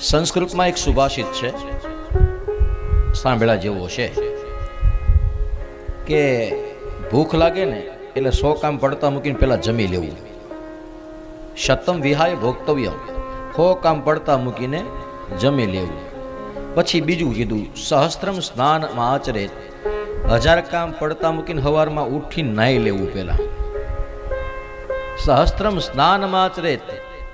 સંસ્કૃતમાં એક સુભાષિત છે. સાંભળ્યા જેવો છે કે ભૂખ લાગે ને એટલે સો કામ પડતા મૂકીને પહેલાં જમી લેવું. શતમ વિહાય ભોક્તવ્ય સો કામ પડતા મૂકીને જમી લેવું. પછી બીજું કીધું, સહસ્ત્રમ સ્નાન આચરે. હજાર કામ પડતા મૂકીને હવારમાં ઉઠી નાહી લેવું પહેલાં સહસ્ત્રમ સ્નાન આચરે.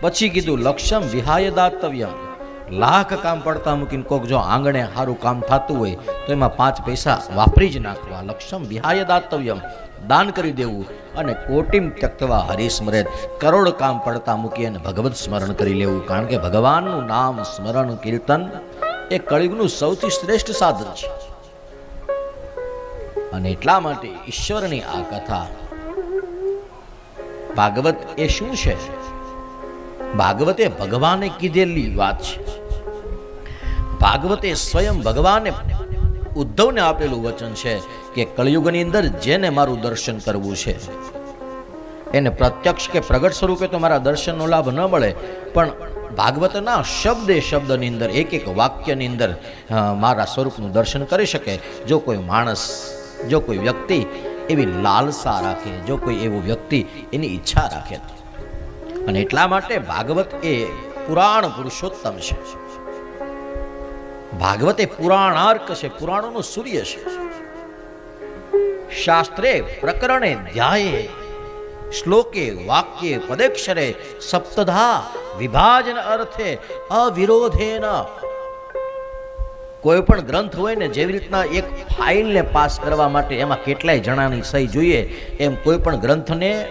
પછી કીધું, લક્ષ્યમ વિહાય દાતવ્યમ. લાખ કામ પડતા મૂકીને કોક જો આંગણે સારું કામ થતું હોય, તો એમાં પાંચ પૈસા વાપરી જ નાખવા. લક્ષમ વિહાય દાતવ્યમ. દાન કરી દેવું અને કોટિમ ત્યક્તવા હરિસ્મરેત કરોડ કામ પડતા મૂકી અને ભગવત સ્મરણ કરી લેવું. કારણ કે ભગવાનનું નામ સ્મરણ કીર્તન એ કળિયુગનું સૌથી શ્રેષ્ઠ સાધન છે. અને એટલા માટે ઈશ્વરની આ કથા. ભાગવત એ શું છે? ભાગવતે ભગવાને કીધેલી વાત છે. ભાગવતે સ્વયં ભગવાને ઉદ્ધવને આપેલું વચન છે કે કળિયુગની અંદર જેને મારું દર્શન કરવું છે. એને પ્રત્યક્ષ કે પ્રગટ સ્વરૂપે તો મારા દર્શનનો લાભ ન મળે, પણ ભાગવતના શબ્દે શબ્દની અંદર, એક એક વાક્યની અંદર મારા સ્વરૂપનું દર્શન કરી શકે. જો કોઈ માણસ, જો કોઈ વ્યક્તિ એવી લાલસા રાખે, જો કોઈ એવો વ્યક્તિ એની ઈચ્છા રાખે અને એટલા માટે ભાગવત એ પુરાણ પુરુષોત્તમ છે. ભાગવત પુરાણાર્ક છે, પુરાણોનો સૂર્ય છે. શાસ્ત્રે પ્રકરણે ધ્યાયે, શ્લોકે વાક્ય પદેક્ષરે સપ્તધા વિભાજન અર્થે અવિરોધેન. કોઈ પણ ગ્રંથ હોય ને જેવી રીતના એક ફાઇલને પાસ કરવા માટે એમાં કેટલાય જણાની સહી જોઈએ, એમ કોઈ પણ ગ્રંથને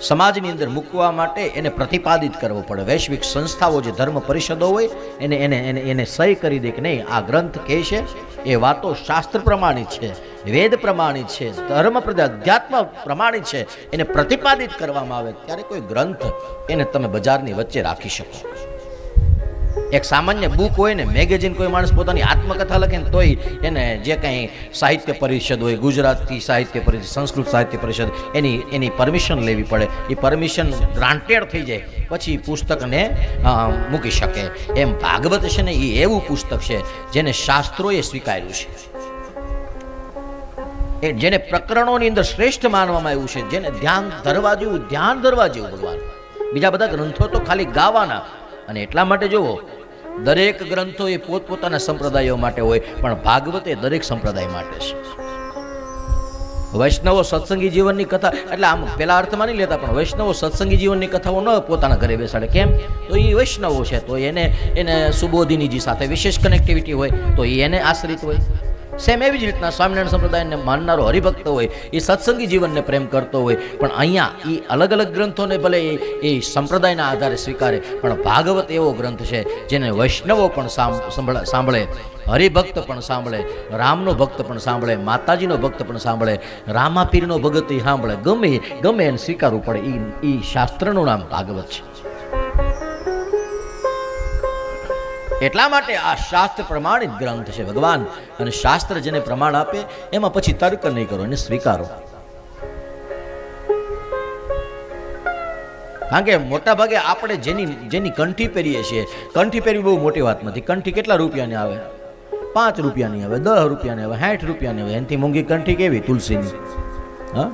સમાજની અંદર મૂકવા માટે એને પ્રતિપાદિત કરવો પડે. વૈશ્વિક સંસ્થાઓ જે ધર્મ પરિષદો હોય, એને એને એને એને સહી કરી દે કે નહીં, આ ગ્રંથ કહે છે, એ વાતો શાસ્ત્ર પ્રમાણિત છે, વેદ પ્રમાણિત છે, ધર્મ અધ્યાત્મ પ્રમાણિત છે, એને પ્રતિપાદિત કરવામાં આવે. ત્યારે કોઈ ગ્રંથ એને તમે બજારની વચ્ચે રાખી શકો. એક સામાન્ય બુક હોય ને મેગેઝિન કોઈ માણસ પોતાની આત્મકથા લખે ને તોય એને જે કંઈ સાહિત્ય પરિષદ હોય ગુજરાતી સાહિત્ય પરિષદ, સંસ્કૃત સાહિત્ય પરિષદ, એની એની પરમિશન લેવી પડે. એ પરમિશન ગ્રાન્ટેડ થઈ જાય. પછી પુસ્તકને મૂકી શકે. એમ ભાગવત છે ને, એ એવું પુસ્તક છે જેને શાસ્ત્રોએ સ્વીકાર્યું છે. એ જેને પ્રકરણોની અંદર શ્રેષ્ઠ માનવામાં આવ્યું છે, જેને ધ્યાન ધરવા જેવું, ધ્યાન ધરવા જેવું ભગવાન. બીજા બધા ગ્રંથો તો ખાલી ગાવાના અને એટલા માટે જુઓ, દરેક ગ્રંથો એ પોતપોતાના સંપ્રદાયો માટે હોય, પણ ભાગવત એ દરેક સંપ્રદાય માટે છે. વૈષ્ણવો સત્સંગી જીવનની કથા, એટલે આમ પેલા અર્થમાં નહીં લેતા, પણ વૈષ્ણવો સત્સંગી જીવનની કથાઓ ન પોતાના ઘરે બેસાડે. કેમ? તો એ વૈષ્ણવો છે, તો એને એને સુબોધિનીજી સાથે વિશેષ કનેક્ટિવિટી હોય, તો એને આશ્રિત હોય. સેમ એવી જ રીતના સ્વામિનારાયણ સંપ્રદાયને માનનારો હરિભક્ત હોય, એ સત્સંગી જીવનને પ્રેમ કરતો હોય, પણ અહીંયા એ અલગ અલગ ગ્રંથોને ભલે એ સંપ્રદાયના આધારે સ્વીકારે, પણ ભાગવત એવો ગ્રંથ છે જેને વૈષ્ણવો પણ સાંભળે હરિભક્ત પણ સાંભળે, રામનો ભક્ત પણ સાંભળે, માતાજીનો ભક્ત પણ સાંભળે, રામાપીરનો ભગત એ સાંભળે, ગમે ગમે એને સ્વીકારવું પડે એ શાસ્ત્રનું નામ ભાગવત છે. એટલા માટે આ શાસ્ત્ર પ્રમાણિત ગ્રંથ છે ભગવાન. અને શાસ્ત્ર જેને પ્રમાણ આપે, એમાં પછી તર્ક નહીં કરો એને સ્વીકારો. કારણ કે મોટા ભાગે આપણે જેની જેની કંઠી પહેરીએ છીએ, કંઠી પહેરવી બહુ મોટી વાત નથી. કંઠી કેટલા રૂપિયાની આવે? પાંચ રૂપિયાની આવે, દસ રૂપિયાની આવે, સાઠ રૂપિયાની આવે. એનાથી મોંઘી કંઠી કેવી? તુલસીની. હા?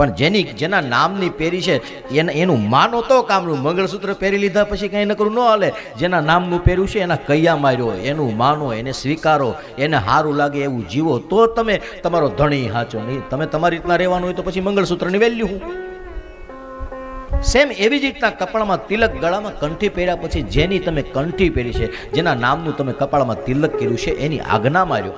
પણ જેની જેના નામની પહેરી છે, એને એનું માનો તો કામનું મંગળસૂત્ર પહેરી લીધા પછી કંઈ નકરું ન હાલે. જેના નામનું પહેર્યું છે, એના કૈયા માર્યો. એનું માનો, એને સ્વીકારો. એને સારું લાગે એવું જીવો. તો તમે તમારો ધણી હાચો નહીં. તમે તમારી રીતના રહેવાનું હોય તો પછી મંગળસૂત્રની વેલ્યુ હું સેમ એવી જ રીતના કપાળમાં તિલક ગળામાં કંઠી પહેર્યા પછી જેની તમે કંઠી પહેરી છે, જેના નામનું તમે કપાળમાં તિલક કર્યું છે, એની આજ્ઞા માર્યો.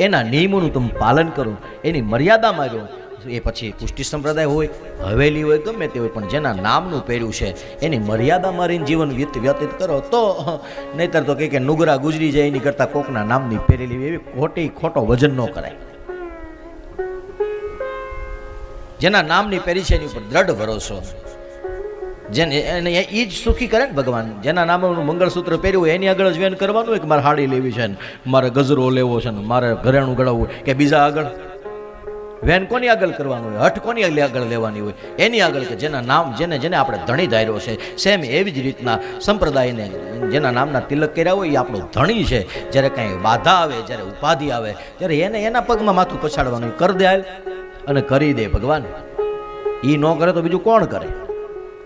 એના નિયમોનું તમે પાલન કરો. એની મર્યાદા માર્યો. એ પછી પુષ્ટિ સંપ્રદાય હોય, હવેલી હોય, ગમે તે હોય, પણ જેના નામનું પહેર્યું છે, એની મર્યાદા મારીને જીવન વ્યત- વ્યતીત કરો, તો નહીતર તો કે નુગરા ગુજરી જાય, એની કરતાં કોકના નામની પહેરેલી એવી ખોટી, ખોટો વજન ન કરાય. જેના નામની પહેરી છે, એની ઉપર દ્રઢ ભરોસો. જેને એને એ જ સુખી કરે ને ભગવાન. જેના નામનું મંગળસૂત્ર પહેર્યું એની આગળ જ વેન કરવાનું હોય કે મારે હાડી લેવી છે ને, મારે ગજરો લેવો છે ને, મારે ઘરેણું ગળાવવું કે બીજા આગળ વેન કોની આગળ કરવાનું હોય? હઠ કોની આગળ લેવાની હોય? એની આગળ કે જેના નામ, જેને જેને આપણે ધણી ધાર્યો છે, સેમ એવી જ રીતના સંપ્રદાયને જેના નામના તિલક કર્યા હોય, એ આપણો ધણી છે. જ્યારે કાંઈ બાધા આવે, જ્યારે ઉપાધિ આવે, ત્યારે એને, એના પગમાં માથું પછાડવાનું કરી દે અને કરી દે ભગવાન. એ ન કરે તો બીજું કોણ કરે?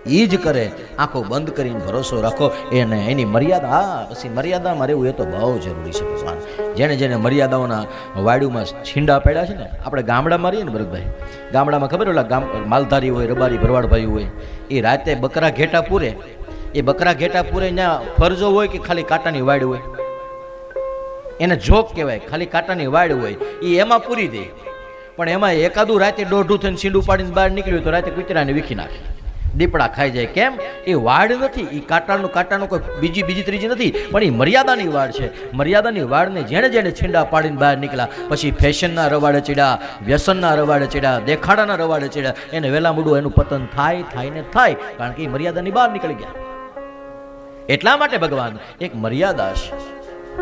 એ જ કરે. આંખો બંધ કરીને ભરોસો રાખો. એને એની મર્યાદા હા પછી મર્યાદામાં રહેવું એ તો બહુ જરૂરી છે ભગવાન. જેને જેને મર્યાદાઓના વાડુમાં છીંડા પડ્યા છે ને, આપણે ગામડામાં રહીએ ને ભરતભાઈ, ગામડામાં ખબર ઓલા ગામ, માલધારી હોય, રબારી, ભરવાડભાઈ હોય, એ રાતે બકરા ઘેટા પૂરે. એ બકરા ઘેટા પૂરે ત્યાં ફરજો હોય કે ખાલી કાંટાની વાડ હોય? એને જોક કહેવાય, ખાલી કાંટાની વાડ હોય. એ એમાં પૂરી દે. પણ એમાં એકાદું રાતે દોઢું થઈને છીંડું પાડીને બહાર નીકળ્યું તો રાતે કૂતરાને વીખી નાખે. દીપડા ખાઈ જાય. કેમ? એ વાડ નથી એ કાંટાનું કાંટાનું કોઈ બીજી બીજી ત્રીજી નથી, પણ એ મર્યાદાની વાડ છે. મર્યાદાની વાડને જેણે જેણે છીંડા પાડીને બહાર નીકળ્યા, પછી ફેશનના રવાડે ચડ્યા, વ્યસનના રવાડે ચડ્યા, દેખાડાના રવાડે ચડ્યા, એને વહેલા મૂડું, એનું પતન થાય થાય ને થાય, કારણ કે એ મર્યાદાની બહાર નીકળી ગયા. એટલા માટે ભગવાન, એક મર્યાદા છે.